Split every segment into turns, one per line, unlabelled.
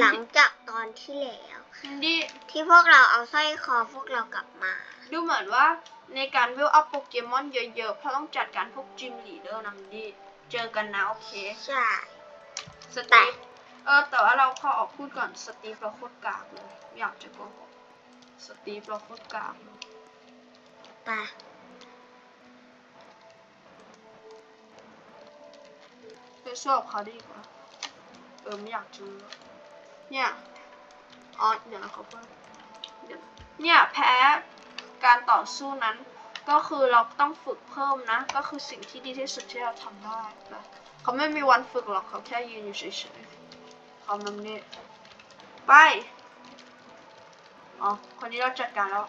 หลังจากตอนที่แล้ว
มินดี้
ที่พวกเราเอาสร้อยคอพวกเรากลับมา
ดูเหมือนว่าในการวิวอัพโปเกมอนเยอะๆ เพราะต้องจัดการพวกจิมลีดเดอร์นะมินดี้เจอกันนะโอเค
ใช่
สตีฟเออแต่ว่าเราขอออกพูดก่อนสตีฟเราโคตรกากเลยไม่อยากจะโกหกสตีฟเราโคตรกากเลย
ไป
ไปชอบเขาดีกว่า เออไม่อยากเจอ เนี่ยอ๋อเดี๋ยวนะเขาเพิ่มเนี่ยแพ้การต่อสู้นั้นก็คือเราต้องฝึกเพิ่มนะ ก็คือสิ่งที่ดีที่สุดที่เราทำได้นะเขาไม่มีวันฝึกหรอกเขาแค่ยืนอยู่เฉยๆเขามันนี่ไปอ๋อคนนี้เราจัดการแล้ว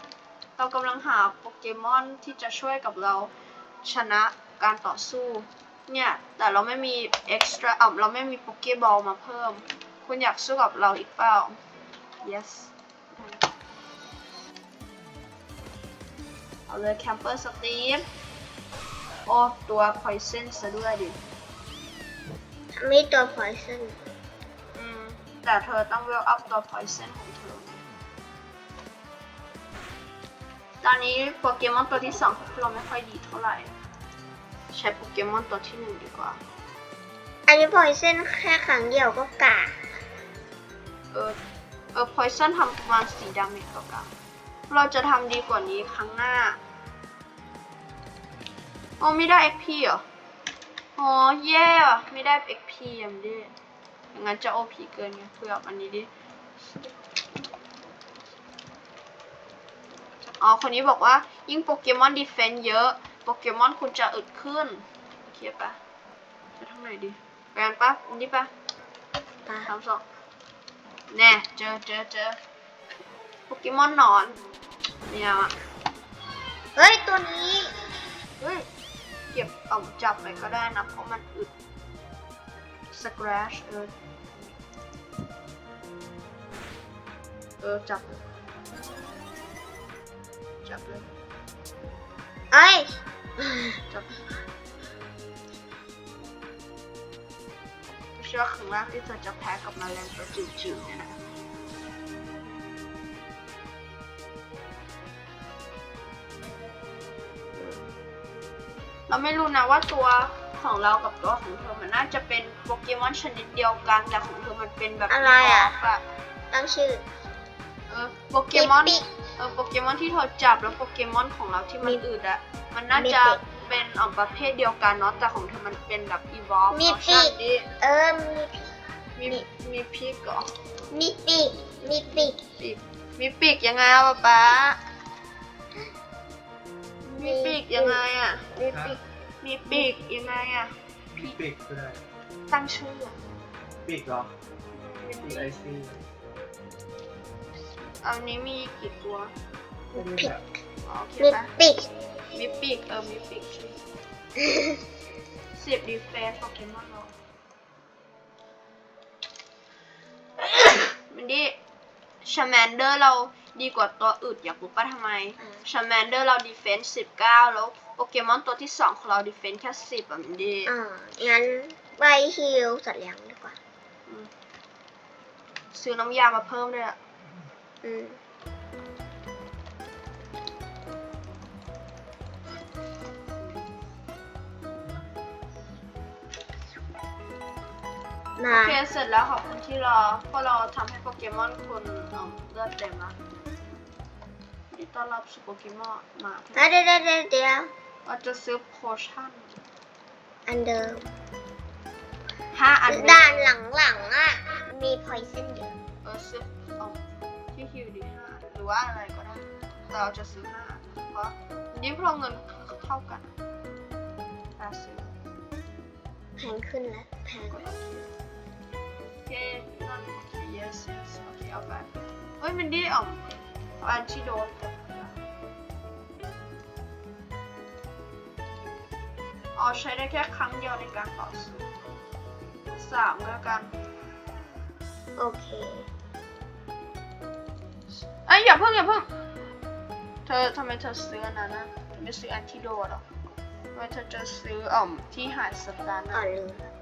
เรากำลังหาโปเกมอนที่จะช่วยกับเราชนะการต่อสู้ เนี่ย แต่เราไม่มีเอ็กซ์ตร้าอะเราไม่มีโปเกบอลมาเพิ่ม คุณอยากสู้กับเราอีกเปล่า yes เอาเลยแคมเปอร์สตีฟโอ้ตัว poison ซะด้วยดิ
มีตัวพอยซัน
อืม แต่เธอต้องเวลอัพตัว poison ของเธอ ตอนนี้โปเกมอนตัวที่สองของเราไม่ค่อยดีเท่าไหร่ ใช้โปเกมอนตัวที่หนึ่งดีกว่า
อันนี้พอยซันแค่ครั้งเดียวก็กา
เออ ออ poison ทำประมาณสีดาเมจต่อกันเราจะทำดีกว่านี้ครั้งหน้า โอ้ไม่ได้ XP เหรออ๋อแย่ว่ะไม่ได้ XP ยังดิอย่างนั้นจะ OP เกินไงเพื่ออันนี้ดิอ๋อ คนนี้บอกว่ายิ่งโปเกมอนดีเฟนต์เยอะ โปเกมอนคุณจะอึดขึ้นโอเคปะจะทำไหนดี แปลงปะอันนี้ปะ
ปะ
สามสอง แน่เจอเจอเจอโปเกมอนหนอนไม่เอาอะ
เฮ้ย ตัวนี้
เฮ้ย เก็บเอาจับไปก็ได้นะ เพราะมันอึดสครัชเออ เออ จับเลยจับเลย
เอ้
จับ ไม่เชื่อครั้งแรกที่เธอจะแพ้กับแมลงตัวจิ๋วๆเนี่ยนะเราไม่รู้นะว่าตัวของเรากับตัวของเธอมันน่าจะเป็นโปเกมอนชนิดเดียวกัน แต่ของเธอมันเป็นแบบ
อะไรอะ
แบบ
ตั้งชื่อ
เออโปเกมอน
มิปิ
เออโปเกมอนที่เธอจับแล้วโปเกมอนของเราที่มัน
มิ
อืดอะมันน่าจะ
มิปิ
เป็นออกประเภทเดียวกันเนาะแต่ของเธอมันเป็นแบบ อีวอล
มิปิ
ดิ
เออมี
มีมีพิกเหรอ
มีปีก มีปีก
ปีกมีปีกยังไงอะป๊าป๊ามีปีกยังไงอะ
มีปีก
มีปีกยังไงอะ
ปีกก็ได้
ตั้งชื่ออะ
ปีกเหรอปีกไอซี
อันนี้มีกี่ตัว
มีปีก
อ๋อโอเค
มี
ปะ
ปีก
มีปีกเออมีปีกใช่ สิบดีเฟสโปเกมอนเรามันดีชาแมนเดอร์เราดีกว่าตัวอื่นอยากรู้ป่ะทำไมชาแมนเดอร์เราดีเฟนส์สิบเก้าแล้วโปเกมอนตัวที่สองของเราดีเฟนส์แค่สิบอะมันดี
อ่างั้นไปฮิลสัตว์เลี้ยงดีกว่า
ซื้อน้ำยามาเพิ่มด้วยอะ
อืม มา
โอเคเสร็จแล้วขอบคุณที่รอเพราะเราทำให้โปเกมอนคุณเอ่อเลือดเต็มละยินดีต้อนรับสู่โปเกมอนมาที่
เดี๋ยวเดี๋ยวเดี๋ยวเดี๋ยว
เราจะซื้อโพชั่น
อันเดิม
ห้าอัน
ด้านหลังๆอะ มีพอยซันเยอะ
เออซื้อเอาที่ฮิวดีห้าอันหรือว่าอะไรก็ได้แต่เราจะซื้อห้าอันเพราะนี่เพราะเงินเท่ากันแต่ซื้อ
แพงขึ้นแล้วแพง
กดโอ เคโอเคนั่นโอเค yes yes โอเคเอาไปเฮ้ยมันดีออาอันที่โดนอ๋อใช้ได้แค่ครั้งเดียวในการต่อสู้สามก็แล้วกัน
โอเค
เอ้ยอย่าเพิ่งอย่าเพิ่งเธอทำไมเธอซื้ออันนั้นนะเธอไม่ซื้ออันที่โดดหรอทำไมเธอจะซื้ออ่อมที่หายสตาร์
อ่อ
นะ
นลืม
ไหน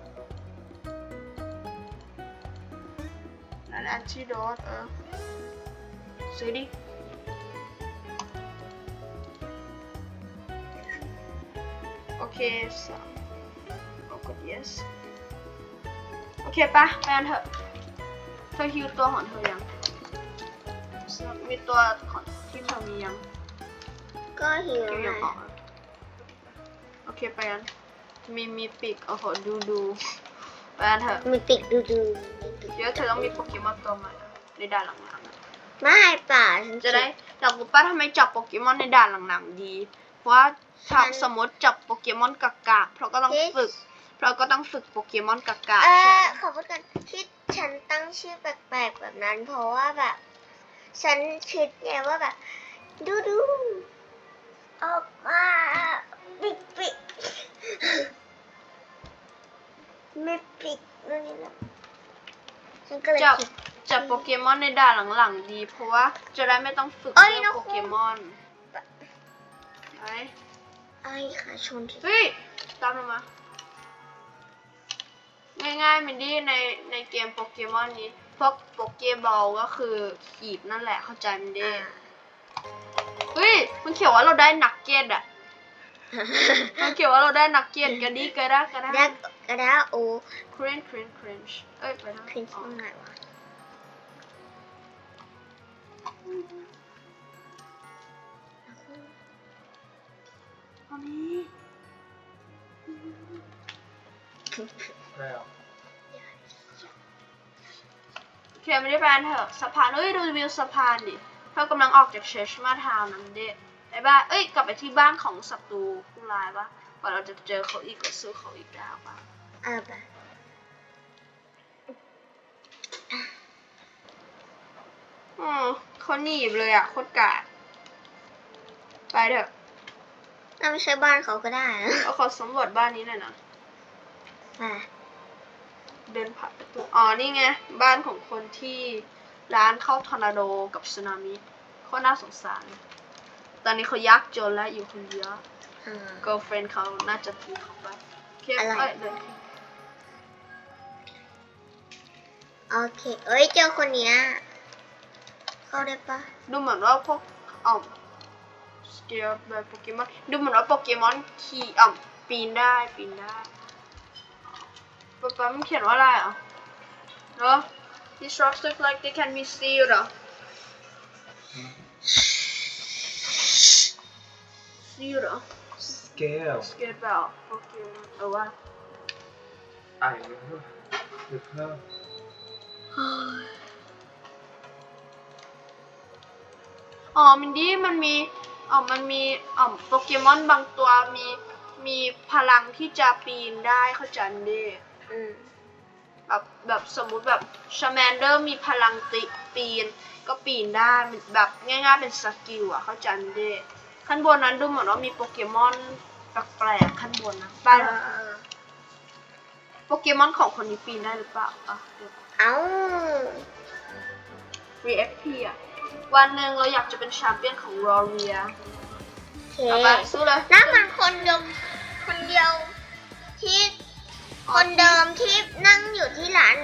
นแอนติโดสเออซื้อดิโอเคสามเอากด yes โอเคปะไปกันเถอะเธอฮิวตัวของเธอยัง มีตัวของที่เธอมียัง
ก็หิว
ฮิวยัง
นะ
ออกอะโอเคไปกันมีมีปีกโอ้โหดูดูไปกันเถอะ
มีปิกดูดู มีปิก
เดี๋ยวเธอต้องมีโปเกมอนตัวใหม่อะในด่านหลังๆอะ
ไม่ป่าฉัน
จะได้อยากรู้ป้าทำไมจับโปเกมอนในด่านหลังๆดี เพราะว่าถ้าสมมติจับโปเกมอนกากาเพราะก็ต้องฝึก เพราะก็ต้องฝึกโปเกมอนกากา
เอ
ใช่
อ
ไหม
ขอพูดกันที่ฉันตั้งชื่อแปลกๆแบบนั้น เพราะว่าแบบ ฉันคิดไงว่าแบบ ดูดูออกมาปิกปิกไม่ปิกนู่นนี่นะ ฉันก็เลย
จับ
คิด
จับโปเกมอนในด่านหลังๆดี เพราะว่าจะได้ไม่ต้องฝึก
เอ้ย
เรื่อง
นะ
โปเกมอนไอ้
ไอ้ขาชนที่
เฮ้ย ตามมามา ง่ายๆมินดี้ในในเกมโปเกมอนนี้ พวกโปเกบอลก็คือขีดนั่นแหละเข้าใจมินดี้
อ่า
เฮ้ย มันเขียนว่าเราได้นักเก็ตอะ มันเขียนว่าเราได้นักเก็ตกันดีก็ได้ก็ได้
ได้กระดาโอ
ครินครินครินช์เอ้ยไปทาง
คริน
อ๋อ
ตรงไหนวะ
อันนี้
ได้หรอ
โอเคไม่ได้แบนเถอะสะพานเอ้ยดูวิวสะพานดิเรากำลังออกจากเชชมาทาวน์นั่นเด็ด ไอ้บ้านเอ้ย กลับไปที่บ้านของศัตรูผู้ร้ายปะกว่าเราจะเจอเขาอีกก็สู้เขาอีกได้ปะ
เออปะ
อืมเขาหนีบเลยอะโคตรกาดไปเถอะ
น่าไม่ใช่บ้านเขาก็ได้นะ
เราขอสำรวจบ้านนี้หน่อยนะ
มา
เดินผ่านประตู อ๋อ นี่ไง บ้านของคนที่ร้านเข้าทอร์นาโดกับสึนามิโคตรน่าสงสาร ตอนนี้เขายากจนแล้วอยู่คนเดียว
อ่า
girlfriend เขาน่าจะทิ้งเขาไปโอเค
อะไร
เอ้ยเดินขึ้น
โอเค เอ้ย เจอคนเนี้ย เข้าได้ปะ
ดูเหมือนว่าพวกอ่อมสเกลแบบโปเกมอนดูเหมือนว่าโปเกมอนขี่อ่อมปีนได้ปีนได้ป๊าป๊ามันเขียนว่าอะไรอะเหรอ These rocks look like they can be sealed เหรอ sealed เหรอ
สเกล
สเก็ตแบบโปเกมอนเออว่า
ไอ้หรือเพิ่มหรือเพิ่ม
อ๋อมินดี้มันมีอ๋อมันมีอ๋อโปเกมอนบางตัวมีมีพลังที่จะปีนได้เข้าใจมินดี้
อืม
แบบแบบสมมุติแบบชาแมนเดอร์มีพลังติปีน ก็ปีนได้แบบง่ายๆเป็นสกิลอะเข้าใจมินดี้ ขั้นบนนั้นดูเหมือนว่ามีโปเกมอนแปลกๆขั้นบนนะบ้าน
เออ
โปเกมอนของคนนี้ปีนได้หรือเปล่าอะเดี๋ยว
เอ้า
VFP อะ วันหนึ่งเราอยากจะเป็นแชมเปี้ยนของรอเรีย
โอเค
เอาไปสู้เลย
นั่นมันคนเดียวคนเดียวที่คนเดิมที่นั่งอยู่ที่ร้าน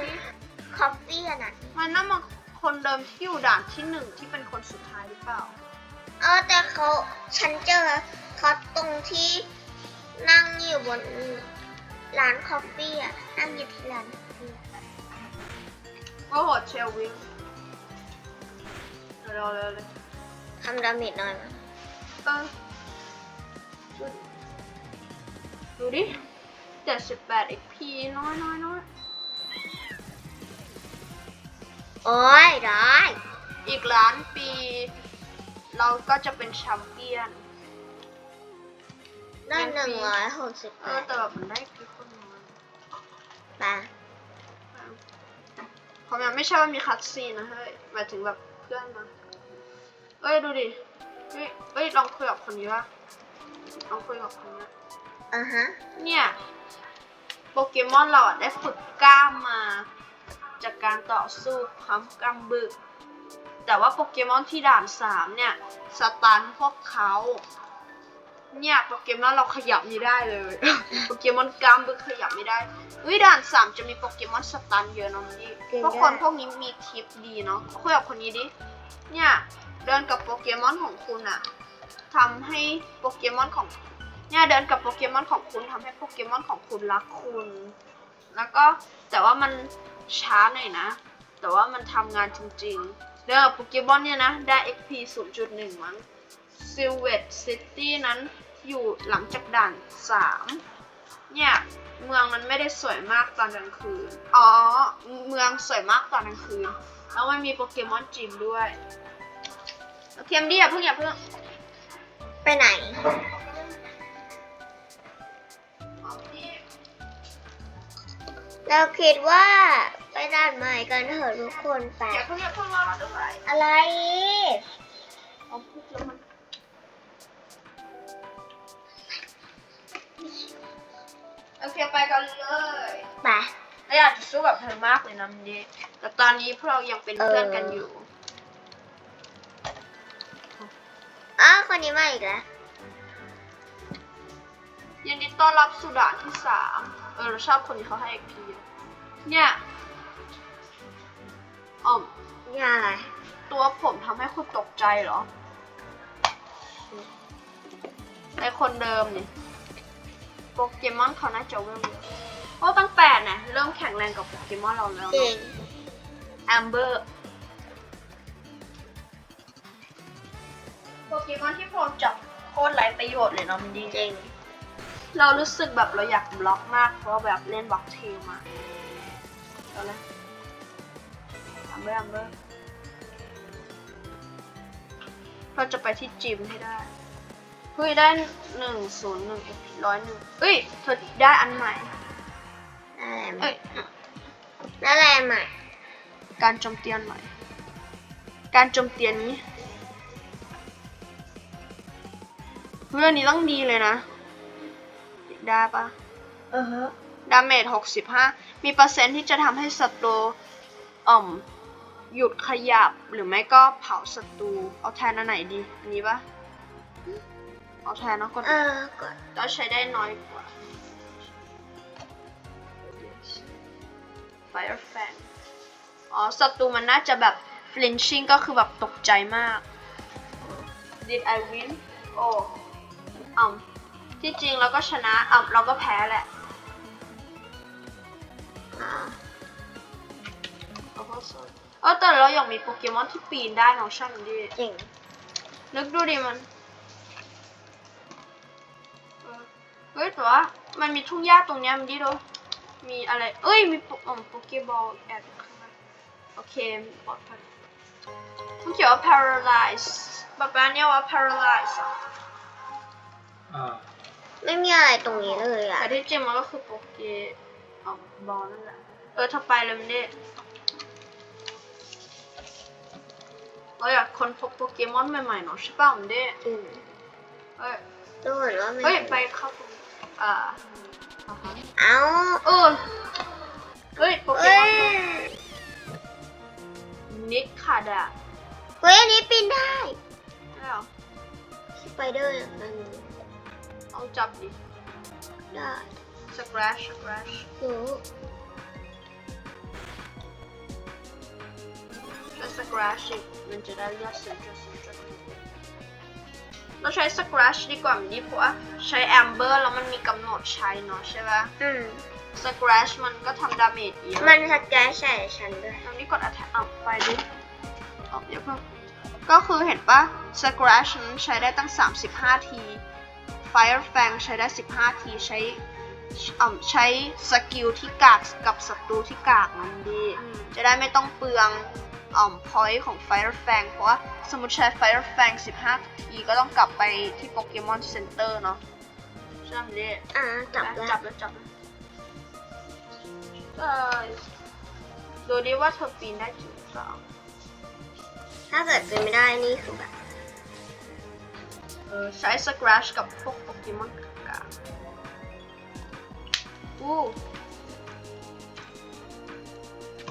คอฟฟี่อะนะ
มันน่ามาคนเดิมที่อยู่ด่านที่หนึ่งที่เป็นคนสุดท้ายหรือเปล่า
เออแต่เขาฉันเจอเขาตรงที่นั่งอยู่บนร้านคอฟฟี่อะนั่งอยู่ที่ร้าน
ก็โหดเชลวิงเร็วๆเร็วๆเลย
ทำดาเมจหน่อยมั้ย
เออดูดิเจ็ดสิบแปด XP น้อยน้อยน้อย
โอ้ยได้
อีกล้านปี เราก็จะเป็นแชมเปี้ยน
ได้หนึ่งร้อยหกสิบ
เอ
แป
อ
ด
แต่แบบมันได้กี่คนน้อย
บา
เพราะมันไม่ใช่ว่ามีคัตซีนนะเฮ้ยหมายถึงแบบเพื่อนมาเอ้ยดูดิเฮ้ยเอ้ยลองคุยกับคนนี้ว่าลองคุยกับคนนี้
อ่าฮะ
เนี่ย โปเกมอนเราอะได้ฝึกกล้ามมา จากการต่อสู้พร้อมกำบึก แต่ว่าโปเกมอนที่ด่านสามเนี่ยสตันพวกเขาเนี่ยโปเกมอนเราขยับไม่ได้เลย โปเกมอนกล้ามบึกขยับไม่ได้อุ้ยด่านสามจะมีโปเกมอนสตันเยอะเน้องดิเพราะคนพวกนี้มีทิปดีเนาะคุยกับคนนี้ดิ เนี่ยเดินกับโปเกมอนของคุณอะทำให้โปเกมอนของเนี่ยเดินกับโปเกมอนของคุณทำให้โปเกมอนของคุณรักคุณ แล้วก็แต่ว่ามันช้าหน่อยนะ แต่ว่ามันทำงานจริงๆ เดินกับโปเกมอนเนี่ยนะ ได้ XP 0.1 มั้ง Silvet City นั้นอยู่หลังจากด่าน 3 เนี่ย เมืองมันไม่ได้สวยมากตอนกลางคืน อ๋อ เมืองสวยมากตอนกลางคืน แล้วมันมีโปเกมอนจิมด้วยโอเคมดีอย่าเพิ่งอย่าเพิ่ง
ไปไหนเราคิดว่า ไปด่านใหม่กันเถอะทุกคนไป
อย่าเพิ่งอย่าเพิ่งรอเราด้วย
อะไร
เอาพูดแล้วมันโอเคไปกันเลย
ไป
เราอยากจะสู้กับเธอมากเลยนะมันดีแต่ตอนนี้พวกเรายังเป็นเพื่อนกันอยู่
อ้าวคนนี้มาอีกแล้ว
ยินดีต้อนรับสุดานที่สามเออเราชอบคนที่เขาให้ XP เยอะเนี่ย อ๋อม
นี่อะไร
ตัวผมทำให้คุณตกใจเหรอไอคนเดิมนี่โปเกมอนเขาน่าจะเวลเยอะโอ้ตั้งแปดนะเริ่มแข็งแรงกับโปเกมอนเราแล้ว
จริง
แอมเบอร์โปเกมอนที่พวกเราจับโคตรไร้ประโยชน์เลยเนาะมันดี
จริง
เรารู้สึกแบบเราอยากบล็อกมากเพราะว่าแบบเล่นบล็อกเทลมาเอาเล ยอัมเบอร์อัมเบอร์เราจะไปที่จิมให้ได้ เฮ้ยได้หนึ่งศูนย์หนึ่งร้อยหนึ่งเอ้ยเธอได้อันใหม่
อะไรใหม่
เอ้ย
อะไรใหม่
การโจมเตียนใหม่ การโจมเตียนนี้เฮ้ยอันนี้ต้องดีเลยนะได้ปะ
เออฮะ
ดาเมจ65มีเปอร์เซ็นต์ที่จะทำให้ศัตรูอ่อม หยุดขยับหรือไม่ก็เผาศัตรู เอาแทนอันไหนดีอันนี้ปะเอาแทนเนอะกด
เออกด
แล้วใช้ได้น้อยกว่า Fire Fan อ๋อศัตรูมันน่าจะแบบ flinching ก็คือแบบตกใจมาก Did I win โอ้อ่อมที่จริงเราก็ชนะอ่อมเราก็แพ้แหละ
อ่า
เออแต่เราอยากมีโปเกมอนที่ปีนได้เนาะช่างมันดิ
จริง
นึกดูดิมันเออเฮ้ยแต่ว่ามันมีทุ่งหญ้าตรงเนี้ยมันดิดูมีอะไร เอ้ยมีโปเอ่อโปเกบอลแอบอยู่ข้างในโอเคปลอดภัยมันเขียนว่า paralyze ป๊าป๊าเนี่ยว่า paralyze อะ
อ่า
ไม่มีอะไรตรงนี้เลยอะ
แต่ที่จริงมันก็คือโปเกเอ่อบอลนั่นแหละ เออถ้าไปเลยมันดิ เราอยากค้นพบโปเกมอนใหม่ๆเนาะใช่ป่ะมันดิ
อืม
เอ้ย
ดูเหมือนว่ามัน
เฮ้ยไปเข้าตรงอ่าอ่าฮะ
เอ้า
เออเฮ้ยโปเก
เอ้
มอน
ย
นิคาดะ
เฮ้ยอันนี้ปีนได้
ได้เหรอ
สไปเดอร์อย่างนั้น
เอาจับดิ
ได้
สครชสครช
รู้
สครชอีกมันจะได้เลือดสูงจุดสูงจุดเราใช้สครชดีกว่ามันดีเพราะว่าใช้แอมเบอร์แล้วมันมีกำหนดใช้เนาะใช่ปะ
อืม
สครชมันก็ทำดาเมจเยอะ
มันสแกนใส่ฉันด้วย
ตรงนี้กด attack อะไปดิอ๋อเดี๋ยวเพิ่งก็คือเห็นปะ Scratch นั้นใช้ได้ตั้ง 35 ที Fire Fang ใช้ได้ 15 ทีใช้อ่าใช้สกิลที่กากกับศัตรูที่กากนั้นดี จะได้ไม่ต้องเปลือง อ่อม point ของ Fire Fang เพราะว่าสมมติใช้ Fire Fang 15ทีก็ต้องกลับไปที่โปเกมอนเซ็นเตอร์เนาะใช่ไหมดิ
อ่าจับแล้ว
จับแล้วจับแล้วเออดูดิว่าเธอปีนได้จริงหรือเปล่า
ถ้าเกิดเป็นไม่ได้นี่คือแบบ
เออใช้สครัชกับพวกโปเกมอนกากๆอู้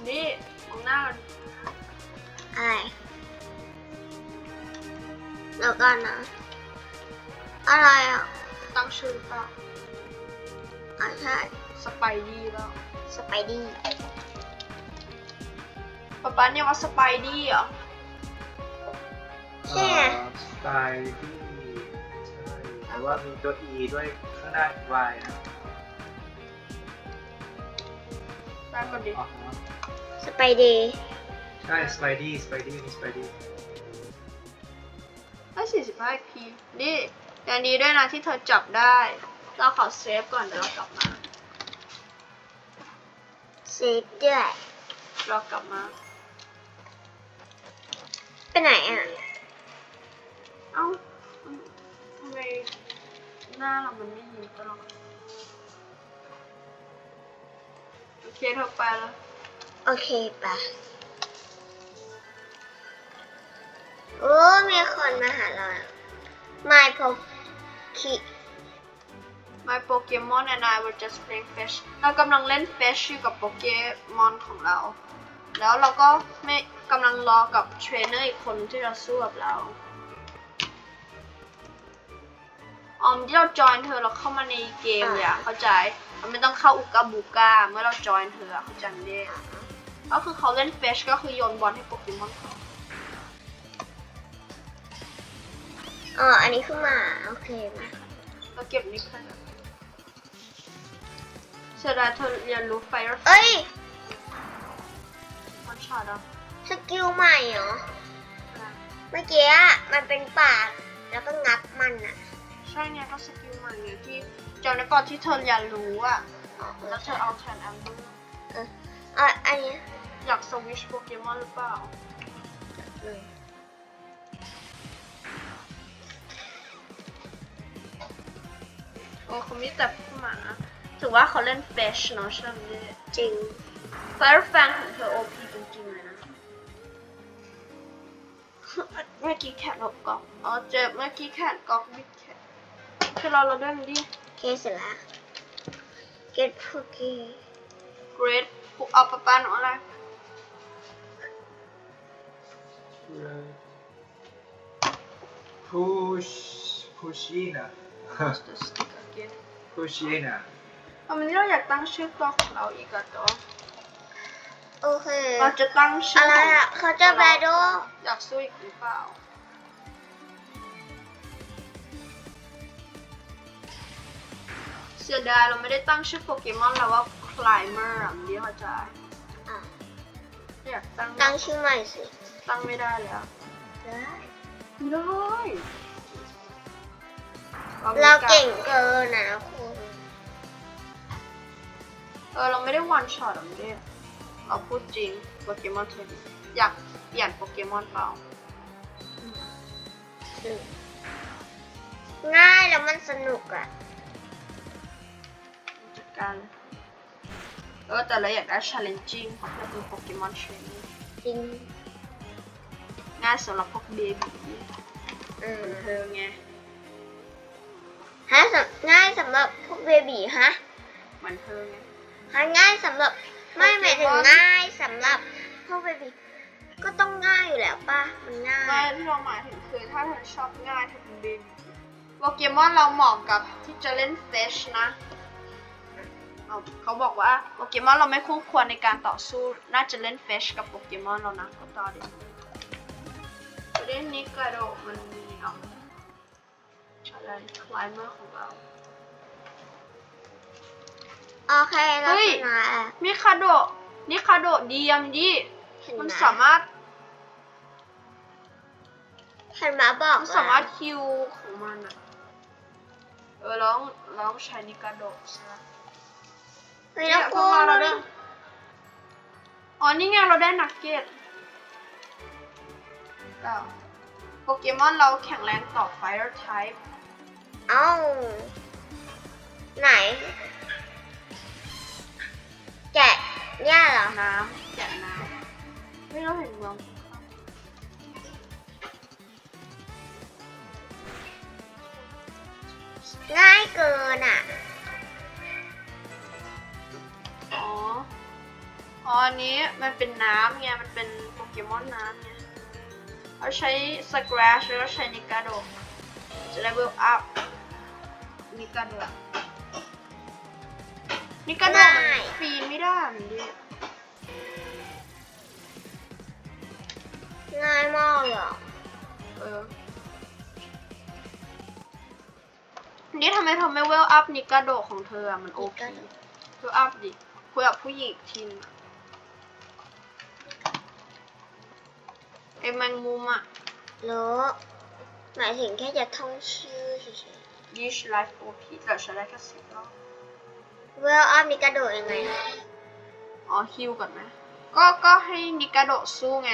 นี่มองหน้ากัน
อะไรแล้วก็นะ อะไรอะ
ตั้งชื่อหรือเปล่า
อะใช่
สไปดี้แล้ว
สไปดี้
ป๊าป๊าเนี่ยว่าสไปดี้เหรอ
ใช่ไง
สไตล์ที่ใช่แต่ว่ามีตัว E ด้วยข้างหน้า Y นะ
ได้ก็ดี
อ๋อ
สไปเดย์
ใช่สไปดี้สไปดี้มีสไปดี้
ได้สี่สิบห้าพีนี่อย่างนี้ด้วยนะที่เธอจับได้ เราขอเซฟก่อนเดี๋ยวเรากลับมา
เซฟด้วย
เรากลับมา
ไปไหนอะ
เอ้าทำไมหน้าเรามันไม่ยิ้มตลอดโอเคเธอไปแล้ว
โอเคปะ โอ้มีคนมาหาเราไม่พบคิ
My Pokemon and I were just playing fish เรากำลังเล่น fish อยู่กับโปเกมอนของเรา แล้วเราก็ไม่กำลังรอกับเทรนเนอร์อีกคนที่เราสู้กับเรา ออมที่เราจอยเธอเราเข้ามาในเกมอย่าเข้าใจมันไม่ต้องเข้าอุกาบูกาเมื่อเราจอยเธออะเข้าใจไหมเนี่ยก็คือเขาเล่น fish ก็คือโยนบอลให้โปเกมอนเขา
อ๋อ อันนี้คือหมา โอเคมา
เราเก็บนี่ค่ะเสียดายเธอเรียนรู้ fire
เอ้ย
มันช็อตอะ
สกิลใหม่เหรอ เมื่อกี้อะมันเป็นปาก แล้วก็งับมันอะ
ใช่ไงก็สกิลใหม่ไงที่จำได้ก่อนที่เธอเรียนรู้อะ
อ๋อ
แล้วเธอเอาแทนแอมเบอร์
อะอันนี้
อยากสวิชโปเกมอนหรือเปล่าโอ้เขามีแต่ผู้หมา ถือว่าเขาเล่นเฟชเนาะใช่ไหม
จริง
ไฟร์แฟงของเธอโอพีจริงๆเลยนะ เมื่อกี้แขนหกกล่องอ๋อเจ็บเมื่อกี้แขนกล่องมิดแขนคือเราเราด้วยมันดิ
เคเสร็จแล้ว get cookie
เกรดเอาปะปาหนูอะไร
พุชพุชินะ
The stick again
พุชินะ
เอาวันนี้เราอยากตั้งชื่อตัวของเราอีกอะตัว
โอเค
เราจะตั้งชื่
อะไร
ของ
อะเขาจะแบดโด
อยากสู้อีกหรือเปล่า เสียดายเราไม่ได้ตั้งชื่อโปเกมอนแล้วว่า Climber อะมันดีเข้าใจ
อะ
อยากตั้ง
ตั้งชื่อใหม่สิ
ตั้งไม่ได้แล้ว
ได้
ไม่ได้
เราเก่งเกินนะคุณ
เออเราไม่ได้วันช็อตหรอกไม่ได้เราพูดจริงโปเกมอนเทนอยากเปลี่ยนโปเกมอนเปล่า
ง่ายแล้วมันสนุกอะ
จัดการเลยเออแต่เราอยากได้ challenging เพราะเราคือโปเกมอนเทรน
จริง
ง่ายสำหรับพวกเบบี
อืม
เธอไง
ฮะสำง่ายสำหรับพวกเบบีฮะ
เหมือนเธอไง
ฮะง่ายสำหรับไม่หมายถึงง่ายสำหรับพวกเบบีก็ต้องง่ายอยู่แล้วป่ะมันง่า
ไม่
ย
ที่เราหมายถึงคือถ้าเธอชอบง่ายเธอเป็นเบบีโปเกมอนเราเหมาะกับที่จะเล่นเฟชนะเอาเขาบอกว่าโปเกมอนเราไม่คู่ควรในการต่อสู้ น่าจะเล่นเฟชกับโปเกมอนเรานะก็ต่อดิประเด็นนี้กระโดดมันมีเอา อะไรคลายเมอร์ของเรา
โอเคเรา
เฮ้ย
ชนะอะ
มีคาโดะนี่คาโดะดียมดี
เห็นไหม
มันสามารถ
เห็นไหมาบอก
มันสามารถคิวของมันอะเออร้องร้องใช้นิกาโดะใช่ไหม
เฮ้ยแล้วกู
เข้ามาเรา
เรา
ได้
ได้
อ๋อนี่ไงเราได้นักเก็ตเก้าโปเกมอนเราแข็งแรงต่อ Fire Type
เอ้า ไหน แกะเนี่ยเหรอ
น้ำแกะน้ำไม่เราเห็นเมือง
ง่ายเกินอะ
อ๋อ อ๋ออันนี้มันเป็นน้ำไง มันเป็นโปเกมอนน้ำไงเราใช้ Scratch แล้วก็ใช้นิกาโดะจะได้เวลอัพ นิกาโดะนิกาโดะมันปีนไม่ได้มันดิ
ง่ายมากเลยอะ
เออนี่ทำไมเธอไม่เวลอัพนิกาโดะของเธออะมันโอเคเวลอัพดิคุยกับผู้หญิงอีกทีนึงอะไอ้แมงมุมอะ
รู้หมายถึงแค่จะท่องชื่อเฉย
Dish Life OP แต่ใช้ได้แค่สิบรอบ
ๆเวลอัพนี่กระโดดยังไงอะ
อ๋อฮิวก่อนไหมก็ก็ให้นิกาโดะสู้ไง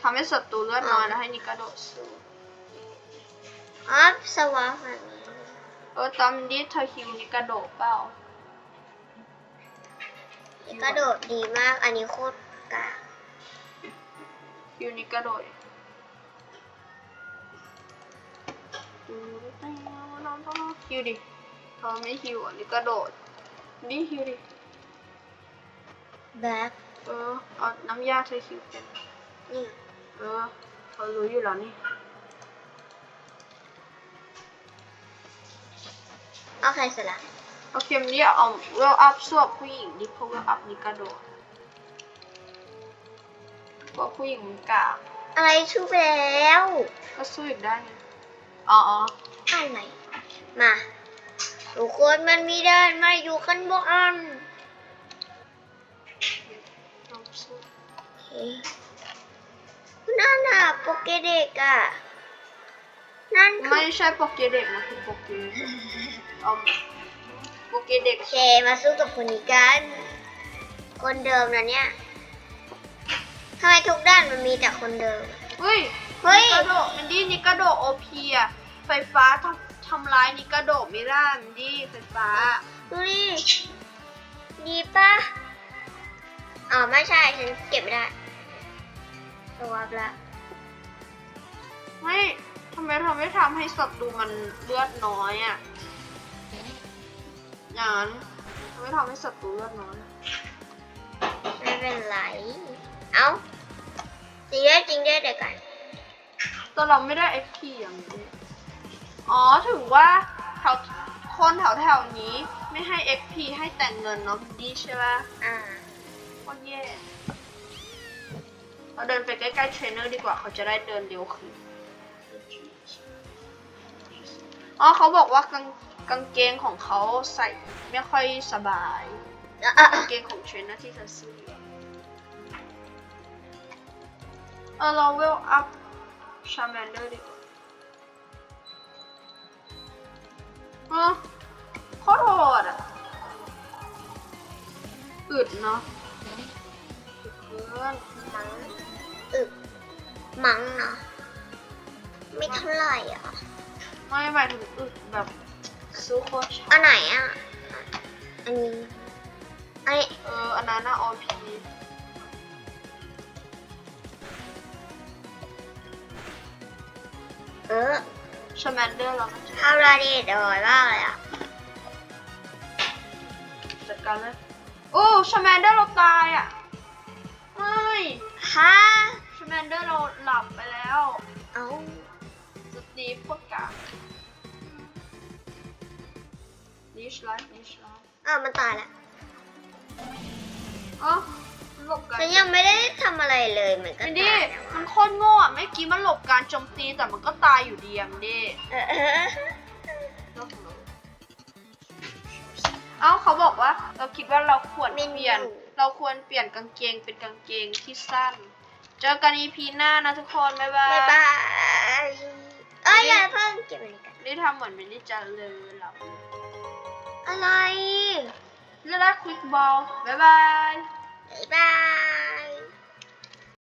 ทำให้ศัตรูเลือดน้อยแล้วให้นิกาโดะสู้
อัพสวาแบบนี้
เออตอนนี้เธอฮิวนิกาโดะเปล่า
กระโดดดีมาก อันนี้โคตรกาก
ฮิวนิกาโดะฮิวดิเธอไม่ฮิวอะนิกาโดะนี่ฮิวดิ
แบ็ค
เออเอาน้ำยาเธอฮิวเป็น
นี่
เออเธอรู้อยู่แล้วนี่
เอาใครเสร็จละ
โอเคมันนี่เอาเวลอัพสวบผู้หญิงดิเพราะเวลอัพนิกาโดะเพราะผู้หญิงมันกาก
อะไรชูไปแล้ว
ก็สู้อีกได้ไงอ๋ออ๋อ
อะไร มาทุกคนมันมีเดินมาอยู่กันบน
ลองสู้
โอเคนั่นน่ะโปเกเด็กอะ นั่นคื
ไม่
อ
ใช่โปเกเด็กมันคือโปเกอืมโปเกเด็ก
เคมาสู้กับคนนี้กัน คนเดิมนะเนี่ยทำไมทุกด้านมันมีแต่คนเดิม
เฮ้ย
เฮ้ย
นิกาโดะมันดีนิกาโดะโอพีอะไฟฟ้าทำ ทำร้ายนิกาโดะไม่ได้มันดีไฟฟ้า
ดูดิดีปะอ๋อไม่ใช่ฉันเก็บไม่ได้ตัวบละ
ไม่ทำไมทำไม่ทำให้ศัตรูมันเลือดน้อยอะอย่างนั้นทำไมทำให้ศัตรูเลือดน้อยอะ
ไม่เป็นไร เอ้าจริงด้วยจริงด้วยเดี๋ยวก่อน
แต่เราไม่ได้ XP อย่างนี้ อ๋อถึงว่าแถวคนแถวแถวๆนี้ไม่ให้ XP ให้แต่เงินเนาะดีใช่ปะ
อ่า
โคตรแย่เราเดินไปใกล้ๆเทรนเนอร์ดีกว่าเขาจะได้เดินเร็วขึ้นอ๋อเขาบอกว่ากางกางเกงของเขาใส่ไม่ค่อยสบาย
อะอะ
กางเกงของเทรนเนอร์ที่เธอซื้ออยู่อะเออเราเวลอัพชาแมนเดอร์ดีกว่า อ๋อโคตรโหดอะอึดเนาะอึดเกิน
มังอึกมังเนาะไม่เท่าไหร่อะ
ไม่หมายถึงอึดแบบสู้โคตรช้า
อันไหนอะ อันนี้อันนี้
เอออันนั้นน่ะ OP
เออ
ชาแมนเดอร์เราก็จะ
ทำราดีเดอยมากเลยอะ
จัดการเลยโอ้ชาแมนเดอร์เราตายอะไม่
ฮะ
ชาแมนเดอร์เราหลับไปแล้ว
เอ้า
สตีฟโคตรกากนิชไลฟ์นิชไลฟ์
อ้าวมันตายแล้ว
อ๋อ หลบกัน
ฉันยังไม่ได้ทำอะไรเลยเหมือนก็
มัน
ตา
ดิ
ยแล้ว
มัน
อะ
โคตรโง่อะเมื่อกี้มันหลบการโจมตีแต่มันก็ตายอยู่ดีอะมันดิ
เออเออ
เอ้าเขาบอกว่า เราคิดว่าเราควร
ไม่
เป
มี
ลี่ยน เราควรเปลี่ยนกางเกงเป็นกางเกงที่สั้น เจอกัน EP หน้านะทุกคนบ๊ายบาย
บ๊ายบายเอ้ยอย่าเพิ่งเก็บอันนี้กัน
นี่ทำเหมือนไม่ได้จะเลยหลับ
อะไร
เรียกได้ควิกบอลบ๊ายบาย
บ๊ายบาย